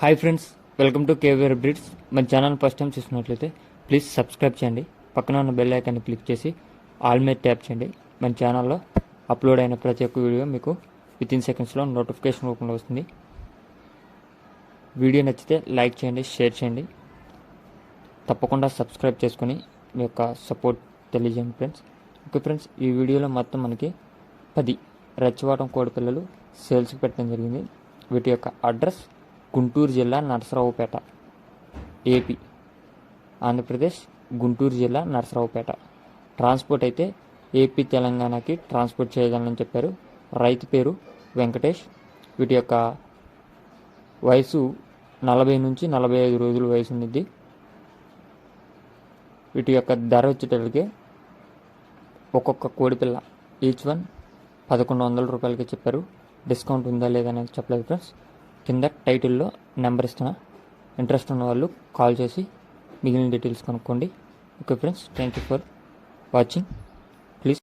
Hi friends welcome to KVR birds మన channel first time చూసినట్లయితే please subscribe చేయండి. పక్కన ఉన్న బెల్ ఐకాన్ని క్లిక్ చేసి ఆల్ మీద ట్యాప్ చేయండి. మన ఛానల్లో అప్లోడ్ అయిన ప్రతి ఒక్క వీడియో మీకు విత్ ఇన్ సెకండ్స్లో నోటిఫికేషన్ రూపంలో వస్తుంది. వీడియో నచ్చితే లైక్ చేయండి షేర్ చేయండి. తప్పకుండా సబ్స్క్రైబ్ చేసుకొని మీ యొక్క సపోర్ట్ తెలియజేయండి ఫ్రెండ్స్ ఓకే ఫ్రెండ్స్ ఈ వీడియోలో మొత్తం మనకి పది రచ్చవాటం కోడి పిల్లలు సేల్స్కి పెట్టడం జరిగింది. వీటి యొక్క అడ్రస్ గుంటూరు జిల్లా నరసరావుపేట ఏపీ. ఆంధ్రప్రదేశ్ గుంటూరు జిల్లా నరసరావుపేట. ట్రాన్స్పోర్ట్ అయితే ఏపీ తెలంగాణకి ట్రాన్స్పోర్ట్ చేయగలనని చెప్పారు. రైతు పేరు వెంకటేష్. వీటి యొక్క వయసు నలభై నుంచి నలభై ఐదు రోజుల వయసు ఉండిద్ది. వీటి యొక్క ధర వచ్చేటప్పటికి ఒక్కొక్క కోడిపిల్ల ఈచ్ వన్ పదకొండు వందల రూపాయలకి చెప్పారు. డిస్కౌంట్ ఉందా లేదా అనేది చెప్పలేదు ఫ్రెండ్స్. కింద టైటిల్లో నెంబర్ ఇస్తున్నా ఇంట్రెస్ట్ ఉన్న వాళ్ళు కాల్ చేసి మిగిలిన డీటెయిల్స్ కనుక్కోండి. Okay friends thank you for watching.